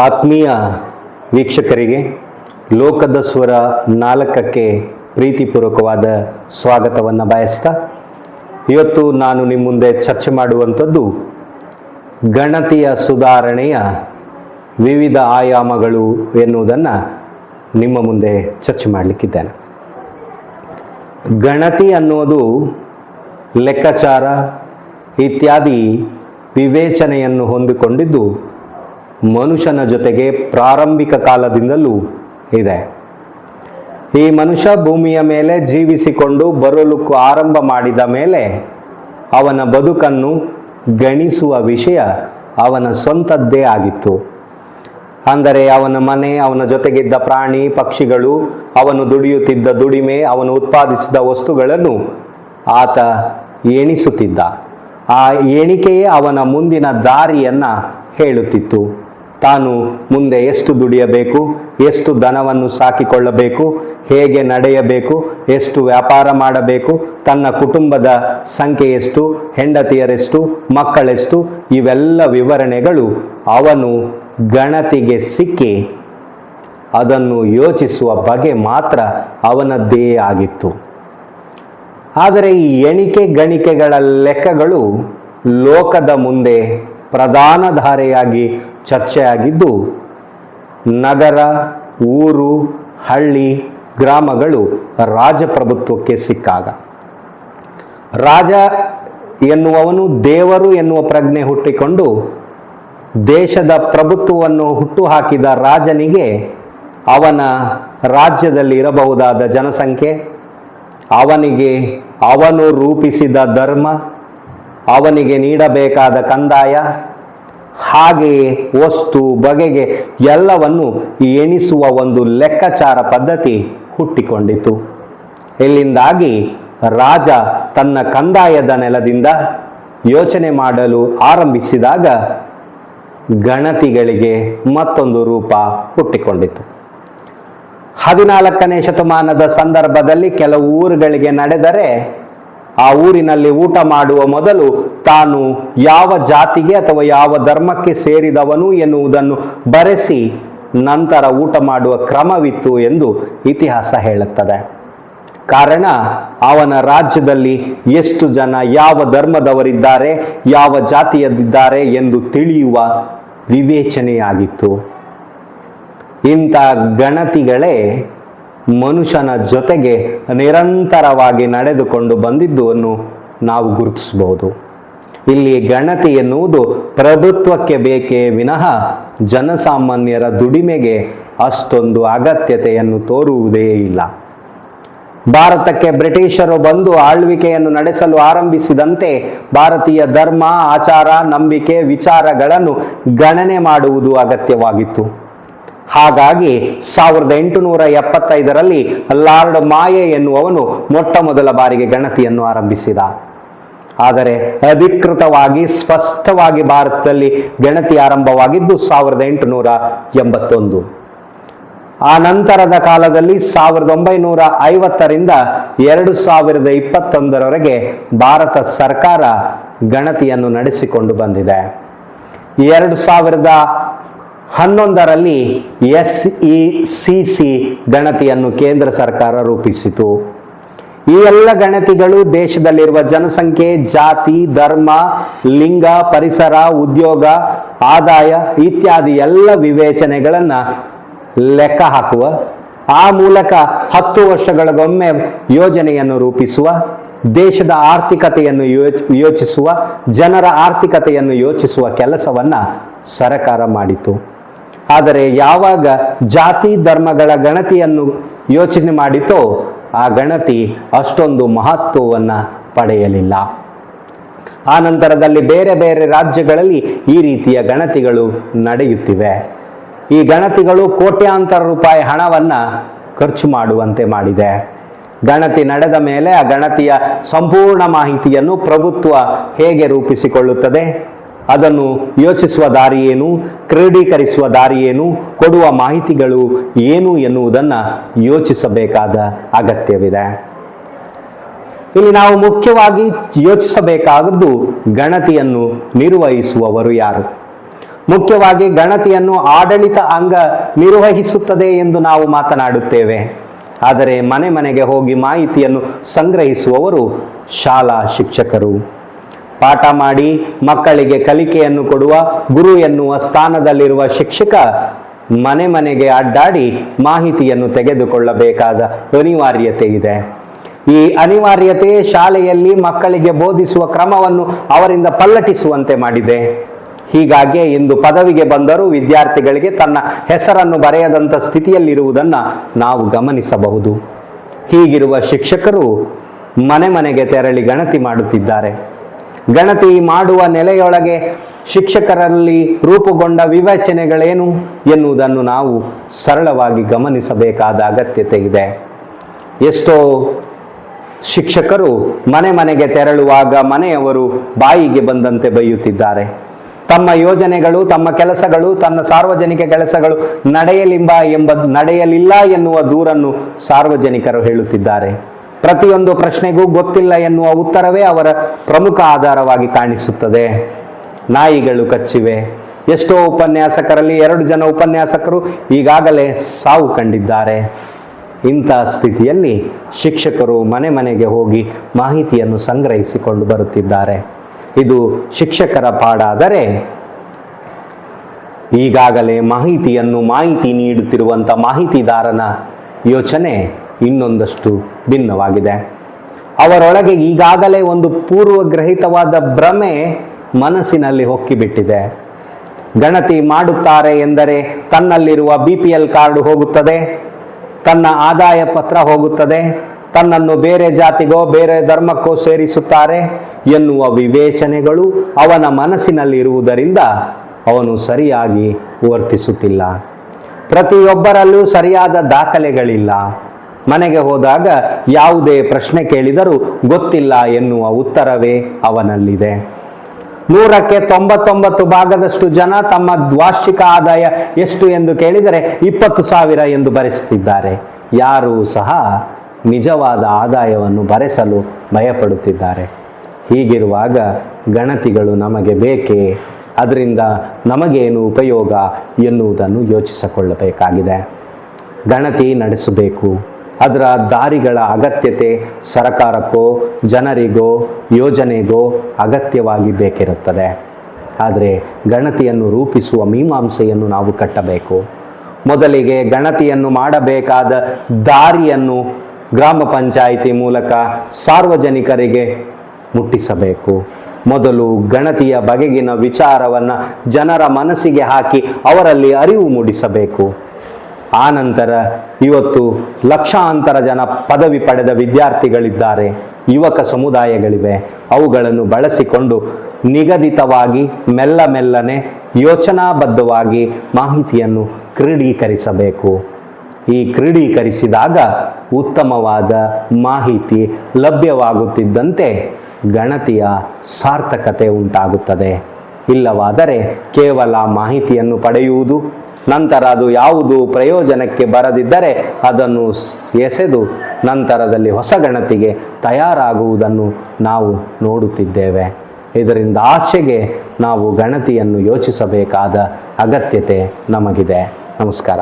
ಆತ್ಮೀಯ ವೀಕ್ಷಕರಿಗೆ ಲೋಕದ ಸ್ವರ ನಾಲ್ಕಕ್ಕೆ ಪ್ರೀತಿಪೂರ್ವಕವಾದ ಸ್ವಾಗತವನ್ನು ಬಯಸ್ತಾ, ಇವತ್ತು ನಾನು ನಿಮ್ಮ ಮುಂದೆ ಚರ್ಚೆ ಮಾಡುವಂಥದ್ದು ಗಣತಿಯ ಸುಧಾರಣೆಯ ವಿವಿಧ ಆಯಾಮಗಳು ಎನ್ನುವುದನ್ನು ನಿಮ್ಮ ಮುಂದೆ ಚರ್ಚೆ ಮಾಡಲಿಕ್ಕಿದ್ದೇನೆ. ಗಣತಿ ಅನ್ನುವುದು ಲೆಕ್ಕಾಚಾರ ಇತ್ಯಾದಿ ವಿವೇಚನೆಯನ್ನು ಹೊಂದಿಕೊಂಡಿದ್ದು ಮನುಷ್ಯನ ಜೊತೆಗೆ ಪ್ರಾರಂಭಿಕ ಕಾಲದಿಂದಲೂ ಇದೆ. ಈ ಮನುಷ್ಯ ಭೂಮಿಯ ಮೇಲೆ ಜೀವಿಸಿಕೊಂಡು ಬರಲುಕ್ಕು ಆರಂಭ ಮಾಡಿದ ಮೇಲೆ ಅವನ ಬದುಕನ್ನು ಗಣಿಸುವ ವಿಷಯ ಅವನ ಸ್ವಂತದ್ದೇ ಆಗಿತ್ತು. ಅಂದರೆ ಅವನ ಮನೆ, ಅವನ ಜೊತೆಗಿದ್ದ ಪ್ರಾಣಿ, ಪಕ್ಷಿಗಳು, ಅವನು ದುಡಿಯುತ್ತಿದ್ದ ದುಡಿಮೆ, ಅವನು ಉತ್ಪಾದಿಸಿದ ವಸ್ತುಗಳನ್ನು ಆತ ಎಣಿಸುತ್ತಿದ್ದ. ಆ ಎಣಿಕೆಯೇ ಅವನ ಮುಂದಿನ ದಾರಿಯನ್ನ ಹೇಳುತ್ತಿತ್ತು. ತಾನು ಮುಂದೆ ಎಷ್ಟು ದುಡಿಯಬೇಕು, ಎಷ್ಟು ದನವನ್ನು ಸಾಕಿಕೊಳ್ಳಬೇಕು, ಹೇಗೆ ನಡೆಯಬೇಕು, ಎಷ್ಟು ವ್ಯಾಪಾರ ಮಾಡಬೇಕು, ತನ್ನ ಕುಟುಂಬದ ಸಂಖ್ಯೆ ಎಷ್ಟು, ಹೆಂಡತಿಯರೆಷ್ಟು, ಮಕ್ಕಳೆಷ್ಟು, ಇವೆಲ್ಲ ವಿವರಣೆಗಳು ಅವನು ಗಣತಿಗೆ ಸಿಕ್ಕಿ ಅದನ್ನು ಯೋಚಿಸುವ ಬಗೆ ಮಾತ್ರ ಅವನದ್ದೇ ಆಗಿತ್ತು. ಆದರೆ ಈ ಎಣಿಕೆ ಗಣಿಕೆಗಳ ಲೆಕ್ಕಗಳು ಲೋಕದ ಮುಂದೆ ಪ್ರಧಾನ ಧಾರೆಯಾಗಿ ಚರ್ಚೆಯಾಗಿದ್ದು, ನಗರ, ಊರು, ಹಳ್ಳಿ, ಗ್ರಾಮಗಳು ರಾಜಪ್ರಭುತ್ವಕ್ಕೆ ಸಿಕ್ಕಾಗ. ರಾಜ ಎನ್ನುವವನು ದೇವರು ಎನ್ನುವ ಪ್ರಜ್ಞೆ ಹುಟ್ಟಿಕೊಂಡು ದೇಶದ ಪ್ರಭುತ್ವವನ್ನು ಹುಟ್ಟುಹಾಕಿದ ರಾಜನಿಗೆ ಅವನ ರಾಜ್ಯದಲ್ಲಿ ಇರಬಹುದಾದ ಜನಸಂಖ್ಯೆ, ಅವನಿಗೆ ಅವನು ರೂಪಿಸಿದ ಧರ್ಮ, ಅವನಿಗೆ ನೀಡಬೇಕಾದ ಕಂದಾಯ ಹಾಗೆಯೇ ವಸ್ತು, ಬಗೆಗೆ ಎಲ್ಲವನ್ನು ಎಣಿಸುವ ಒಂದು ಲೆಕ್ಕಾಚಾರ ಪದ್ಧತಿ ಹುಟ್ಟಿಕೊಂಡಿತು. ಇಲ್ಲಿಂದಾಗಿ ರಾಜ ತನ್ನ ಕಂದಾಯದ ನೆಲದಿಂದ ಯೋಚನೆ ಮಾಡಲು ಆರಂಭಿಸಿದಾಗ ಗಣತಿಗಳಿಗೆ ಮತ್ತೊಂದು ರೂಪ ಹುಟ್ಟಿಕೊಂಡಿತು. ಹದಿನಾಲ್ಕನೇ ಶತಮಾನದ ಸಂದರ್ಭದಲ್ಲಿ ಕೆಲವು ಊರುಗಳಿಗೆ ನಡೆದರೆ ಆ ಊರಿನಲ್ಲಿ ಊಟ ಮಾಡುವ ಮೊದಲು ತಾನು ಯಾವ ಜಾತಿಗೆ ಅಥವಾ ಯಾವ ಧರ್ಮಕ್ಕೆ ಸೇರಿದವನು ಎನ್ನುವುದನ್ನು ಬರೆಸಿ ನಂತರ ಊಟ ಮಾಡುವ ಕ್ರಮವಿತ್ತು ಎಂದು ಇತಿಹಾಸ ಹೇಳುತ್ತದೆ. ಕಾರಣ, ಅವನ ರಾಜ್ಯದಲ್ಲಿ ಎಷ್ಟು ಜನ ಯಾವ ಧರ್ಮದವರಿದ್ದಾರೆ, ಯಾವ ಜಾತಿಯದಿದ್ದಾರೆ ಎಂದು ತಿಳಿಯುವ ವಿವೇಚನೆಯಾಗಿತ್ತು. ಇಂಥ ಗಣತಿಗಳೇ ಮನುಷ್ಯನ ಜೊತೆಗೆ ನಿರಂತರವಾಗಿ ನಡೆದುಕೊಂಡು ಬಂದಿದ್ದುವನ್ನು ನಾವು ಗುರುತಿಸಬಹುದು. ಇಲ್ಲಿ ಗಣತಿ ಎನ್ನುವುದು ಪ್ರಭುತ್ವಕ್ಕೆ ಬೇಕೇ ವಿನಃ ಜನಸಾಮಾನ್ಯರ ದುಡಿಮೆಗೆ ಅಷ್ಟೊಂದು ಅಗತ್ಯತೆಯನ್ನು ತೋರುವುದೇ ಇಲ್ಲ. ಭಾರತಕ್ಕೆ ಬ್ರಿಟಿಷರು ಬಂದು ಆಳ್ವಿಕೆಯನ್ನು ನಡೆಸಲು ಆರಂಭಿಸಿದಂತೆ ಭಾರತೀಯ ಧರ್ಮ, ಆಚಾರ, ನಂಬಿಕೆ, ವಿಚಾರಗಳನ್ನು ಗಣನೆ ಮಾಡುವುದು ಅಗತ್ಯವಾಗಿತ್ತು. ಹಾಗಾಗಿ ಸಾವಿರದ ಎಂಟುನೂರ ಎಪ್ಪತ್ತೈದರಲ್ಲಿ ಲಾರ್ಡ್ ಮಾಯೆ ಎನ್ನುವವನು ಮೊಟ್ಟ ಮೊದಲ ಬಾರಿಗೆ ಗಣತಿಯನ್ನು ಆರಂಭಿಸಿದ. ಆದರೆ ಅಧಿಕೃತವಾಗಿ ಸ್ಪಷ್ಟವಾಗಿ ಭಾರತದಲ್ಲಿ ಗಣತಿ ಆರಂಭವಾಗಿದ್ದು ಸಾವಿರದ ಎಂಟುನೂರ ಎಂಬತ್ತೊಂದು. ಆ ನಂತರದ ಕಾಲದಲ್ಲಿ ಸಾವಿರದ ಒಂಬೈನೂರ ಐವತ್ತರಿಂದ ಎರಡು ಸಾವಿರದ ಇಪ್ಪತ್ತೊಂದರವರೆಗೆ ಭಾರತ ಸರ್ಕಾರ ಗಣತಿಯನ್ನು ನಡೆಸಿಕೊಂಡು ಬಂದಿದೆ. ಎರಡು ಸಾವಿರದ ಹನ್ನೊಂದರಲ್ಲಿ ಎಸ್ ಇ ಸಿ ಸಿ ಗಣತಿಯನ್ನು ಕೇಂದ್ರ ಸರ್ಕಾರ ರೂಪಿಸಿತು. ಈ ಎಲ್ಲ ಗಣತಿಗಳು ದೇಶದಲ್ಲಿರುವ ಜನಸಂಖ್ಯೆ, ಜಾತಿ, ಧರ್ಮ, ಲಿಂಗ, ಪರಿಸರ, ಉದ್ಯೋಗ, ಆದಾಯ ಇತ್ಯಾದಿ ಎಲ್ಲ ವಿವೇಚನೆಗಳನ್ನು ಲೆಕ್ಕ ಹಾಕುವ, ಆ ಮೂಲಕ ಹತ್ತು ವರ್ಷಗಳಿಗೊಮ್ಮೆ ಯೋಜನೆಯನ್ನು ರೂಪಿಸುವ, ದೇಶದ ಆರ್ಥಿಕತೆಯನ್ನು ಯೋಚ, ಯೋಚಿಸುವ, ಜನರ ಆರ್ಥಿಕತೆಯನ್ನು ಯೋಚಿಸುವ ಕೆಲಸವನ್ನ ಸರಕಾರ ಮಾಡಿತು. ಆದರೆ ಯಾವಾಗ ಜಾತಿ ಧರ್ಮಗಳ ಗಣತಿಯನ್ನು ಯೋಚನೆ ಮಾಡಿತೋ ಆ ಗಣತಿ ಅಷ್ಟೊಂದು ಮಹತ್ವವನ್ನು ಪಡೆಯಲಿಲ್ಲ. ಆ ನಂತರದಲ್ಲಿ ಬೇರೆ ಬೇರೆ ರಾಜ್ಯಗಳಲ್ಲಿ ಈ ರೀತಿಯ ಗಣತಿಗಳು ನಡೆಯುತ್ತಿವೆ. ಈ ಗಣತಿಗಳು ಕೋಟ್ಯಾಂತರ ರೂಪಾಯಿ ಹಣವನ್ನು ಖರ್ಚು ಮಾಡುವಂತೆ ಮಾಡಿದೆ. ಗಣತಿ ನಡೆದ ಮೇಲೆ ಆ ಗಣತಿಯ ಸಂಪೂರ್ಣ ಮಾಹಿತಿಯನ್ನು ಪ್ರಭುತ್ವ ಹೇಗೆ ರೂಪಿಸಿಕೊಳ್ಳುತ್ತದೆ? ಅದನ್ನು ಯೋಚಿಸುವ ದಾರಿ ಏನು? ಕ್ರೋಢೀಕರಿಸುವ ದಾರಿ ಏನು? ಕೊಡುವ ಮಾಹಿತಿಗಳು ಏನು ಎನ್ನುವುದನ್ನು ಯೋಚಿಸಬೇಕಾದ ಅಗತ್ಯವಿದೆ. ಇಲ್ಲಿ ನಾವು ಮುಖ್ಯವಾಗಿ ಯೋಚಿಸಬೇಕಾದದ್ದು ಗಣತಿಯನ್ನು ನಿರ್ವಹಿಸುವವರು ಯಾರು? ಮುಖ್ಯವಾಗಿ ಗಣತಿಯನ್ನು ಆಡಳಿತ ಅಂಗ ನಿರ್ವಹಿಸುತ್ತದೆ ಎಂದು ನಾವು ಮಾತನಾಡುತ್ತೇವೆ. ಆದರೆ ಮನೆ ಮನೆಗೆ ಹೋಗಿ ಮಾಹಿತಿಯನ್ನು ಸಂಗ್ರಹಿಸುವವರು ಶಾಲಾ ಶಿಕ್ಷಕರು. ಪಾಠ ಮಾಡಿ ಮಕ್ಕಳಿಗೆ ಕಲಿಕೆಯನ್ನು ಕೊಡುವ, ಗುರು ಎನ್ನುವ ಸ್ಥಾನದಲ್ಲಿರುವ ಶಿಕ್ಷಕ ಮನೆ ಮನೆಗೆ ಅಡ್ಡಾಡಿ ಮಾಹಿತಿಯನ್ನು ತೆಗೆದುಕೊಳ್ಳಬೇಕಾದ ಅನಿವಾರ್ಯತೆ ಇದೆ. ಈ ಅನಿವಾರ್ಯತೆ ಶಾಲೆಯಲ್ಲಿ ಮಕ್ಕಳಿಗೆ ಬೋಧಿಸುವ ಕ್ರಮವನ್ನು ಅವರಿಂದ ಪಲ್ಲಟಿಸುವಂತೆ ಮಾಡಿದೆ. ಹೀಗಾಗಿ ಇಂದು ಪದವಿಗೆ ಬಂದರೂ ವಿದ್ಯಾರ್ಥಿಗಳಿಗೆ ತನ್ನ ಹೆಸರನ್ನು ಬರೆಯದಂಥ ಸ್ಥಿತಿಯಲ್ಲಿರುವುದನ್ನು ನಾವು ಗಮನಿಸಬಹುದು. ಹೀಗಿರುವ ಶಿಕ್ಷಕರು ಮನೆ ಮನೆಗೆ ತೆರಳಿ ಗಣತಿ ಮಾಡುತ್ತಿದ್ದಾರೆ. ಗಣತಿ ಮಾಡುವ ನೆಲೆಯೊಳಗೆ ಶಿಕ್ಷಕರಲ್ಲಿ ರೂಪುಗೊಂಡ ವಿವೇಚನೆಗಳೇನು ಎನ್ನುವುದನ್ನು ನಾವು ಸರಳವಾಗಿ ಗಮನಿಸಬೇಕಾದ ಅಗತ್ಯತೆ ಇದೆ. ಎಷ್ಟೋ ಶಿಕ್ಷಕರು ಮನೆ ಮನೆಗೆ ತೆರಳುವಾಗ ಮನೆಯವರು ಬಾಯಿಗೆ ಬಂದಂತೆ ಬೈಯುತ್ತಿದ್ದಾರೆ. ತಮ್ಮ ಯೋಜನೆಗಳು, ತಮ್ಮ ಕೆಲಸಗಳು, ತನ್ನ ಸಾರ್ವಜನಿಕ ಕೆಲಸಗಳು ನಡೆಯಲಿಂಬ ಎಂಬ, ನಡೆಯಲಿಲ್ಲ ಎನ್ನುವ ದೂರನ್ನು ಸಾರ್ವಜನಿಕರು ಹೇಳುತ್ತಿದ್ದಾರೆ. ಪ್ರತಿಯೊಂದು ಪ್ರಶ್ನೆಗೂ ಗೊತ್ತಿಲ್ಲ ಎನ್ನುವ ಉತ್ತರವೇ ಅವರ ಪ್ರಮುಖ ಆಧಾರವಾಗಿ ಕಾಣಿಸುತ್ತದೆ. ನಾಯಿಗಳು ಕಚ್ಚಿವೆ. ಎಷ್ಟೋ ಉಪನ್ಯಾಸಕರಲ್ಲಿ ಎರಡು ಜನ ಉಪನ್ಯಾಸಕರು ಈಗಾಗಲೇ ಸಾವು ಕಂಡಿದ್ದಾರೆ. ಇಂಥ ಸ್ಥಿತಿಯಲ್ಲಿ ಶಿಕ್ಷಕರು ಮನೆ ಮನೆಗೆ ಹೋಗಿ ಮಾಹಿತಿಯನ್ನು ಸಂಗ್ರಹಿಸಿಕೊಂಡು ಬರುತ್ತಿದ್ದಾರೆ. ಇದು ಶಿಕ್ಷಕರ ಪಾಡಾದರೆ ಈಗಾಗಲೇ ಮಾಹಿತಿಯನ್ನು ಮಾಹಿತಿ ನೀಡುತ್ತಿರುವಂಥ ಮಾಹಿತಿದಾರನ ಯೋಚನೆ ಇನ್ನೊಂದಷ್ಟು ಭಿನ್ನವಾಗಿದೆ. ಅವರೊಳಗೆ ಈಗಾಗಲೇ ಒಂದು ಪೂರ್ವಗ್ರಹಿತವಾದ ಭ್ರಮೆ ಮನಸ್ಸಿನಲ್ಲಿ ಹೊಕ್ಕಿಬಿಟ್ಟಿದೆ. ಗಣತಿ ಮಾಡುತ್ತಾರೆ ಎಂದರೆ ತನ್ನಲ್ಲಿರುವ ಬಿ ಪಿ ಎಲ್ ಕಾರ್ಡ್ ಹೋಗುತ್ತದೆ, ತನ್ನ ಆದಾಯ ಪತ್ರ ಹೋಗುತ್ತದೆ, ತನ್ನನ್ನು ಬೇರೆ ಜಾತಿಗೋ ಬೇರೆ ಧರ್ಮಕ್ಕೋ ಸೇರಿಸುತ್ತಾರೆ ಎನ್ನುವ ವಿವೇಚನೆಗಳು ಅವನ ಮನಸ್ಸಿನಲ್ಲಿರುವುದರಿಂದ ಅವನು ಸರಿಯಾಗಿ ವರ್ತಿಸುತ್ತಿಲ್ಲ. ಪ್ರತಿಯೊಬ್ಬರಲ್ಲೂ ಸರಿಯಾದ ದಾಖಲೆಗಳಿಲ್ಲ. ಮನೆಗೆ ಹೋದಾಗ ಯಾವುದೇ ಪ್ರಶ್ನೆ ಕೇಳಿದರೂ ಗೊತ್ತಿಲ್ಲ ಎನ್ನುವ ಉತ್ತರವೇ ಅವನಲ್ಲಿದೆ. ನೂರಕ್ಕೆ ತೊಂಬತ್ತೊಂಬತ್ತು ಭಾಗದಷ್ಟು ಜನ ತಮ್ಮ ವಾರ್ಷಿಕ ಆದಾಯ ಎಷ್ಟು ಎಂದು ಕೇಳಿದರೆ ಇಪ್ಪತ್ತು ಸಾವಿರ ಎಂದು ಬರೆಸುತ್ತಿದ್ದಾರೆ. ಯಾರೂ ಸಹ ನಿಜವಾದ ಆದಾಯವನ್ನು ಬರೆಸಲು ಭಯಪಡುತ್ತಿದ್ದಾರೆ. ಹೀಗಿರುವಾಗ ಗಣತಿಗಳು ನಮಗೆ ಬೇಕೇ? ಅದರಿಂದ ನಮಗೇನು ಉಪಯೋಗ ಎನ್ನುವುದನ್ನು ಯೋಚಿಸಿಕೊಳ್ಳಬೇಕಾಗಿದೆ. ಗಣತಿ ನಡೆಸಬೇಕು. ಅದರ ದಾರಿಗಳ ಅಗತ್ಯತೆ ಸರಕಾರಕ್ಕೋ, ಜನರಿಗೋ, ಯೋಜನೆಗೋ ಅಗತ್ಯವಾಗಿ ಬೇಕಿರುತ್ತದೆ. ಆದರೆ ಗಣತಿಯನ್ನು ರೂಪಿಸುವ ಮೀಮಾಂಸೆಯನ್ನು ನಾವು ಕಟ್ಟಬೇಕು. ಮೊದಲಿಗೆ ಗಣತಿಯನ್ನು ಮಾಡಬೇಕಾದ ದಾರಿಯನ್ನು ಗ್ರಾಮ ಪಂಚಾಯಿತಿ ಮೂಲಕ ಸಾರ್ವಜನಿಕರಿಗೆ ಮುಟ್ಟಿಸಬೇಕು. ಮೊದಲು ಗಣತಿಯ ಬಗೆಗಿನ ವಿಚಾರವನ್ನು ಜನರ ಮನಸ್ಸಿಗೆ ಹಾಕಿ ಅವರಲ್ಲಿ ಅರಿವು ಮೂಡಿಸಬೇಕು. ಆನಂತರ ಇವತ್ತು ಲಕ್ಷಾಂತರ ಜನ ಪದವಿ ಪಡೆದ ವಿದ್ಯಾರ್ಥಿಗಳಿದ್ದಾರೆ, ಯುವಕ ಸಮುದಾಯಗಳಿವೆ. ಅವುಗಳನ್ನು ಬಳಸಿಕೊಂಡು ನಿಗದಿತವಾಗಿ ಮೆಲ್ಲ ಮೆಲ್ಲನೆ ಯೋಚನಾಬದ್ಧವಾಗಿ ಮಾಹಿತಿಯನ್ನು ಕ್ರೀಡೀಕರಿಸಬೇಕು. ಈ ಕ್ರೀಡೀಕರಿಸಿದಾಗ ಉತ್ತಮವಾದ ಮಾಹಿತಿ ಲಭ್ಯವಾಗುತ್ತಿದ್ದಂತೆ ಗಣತಿಯ ಸಾರ್ಥಕತೆ ಉಂಟಾಗುತ್ತದೆ. ಇಲ್ಲವಾದರೆ ಕೇವಲ ಮಾಹಿತಿಯನ್ನು ಪಡೆಯುವುದು ನಂತರ ಅದು ಯಾವುದು ಪ್ರಯೋಜನಕ್ಕೆ ಬರದಿದ್ದರೆ ಅದನ್ನು ಎಸೆದು ನಂತರದಲ್ಲಿ ಹೊಸ ಗಣತಿಗೆ ತಯಾರಾಗುವುದನ್ನು ನಾವು ನೋಡುತ್ತಿದ್ದೇವೆ. ಇದರಿಂದ ಆಚೆಗೆ ನಾವು ಗಣತಿಯನ್ನು ಯೋಚಿಸಬೇಕಾದ ಅಗತ್ಯತೆ ನಮಗಿದೆ. ನಮಸ್ಕಾರ.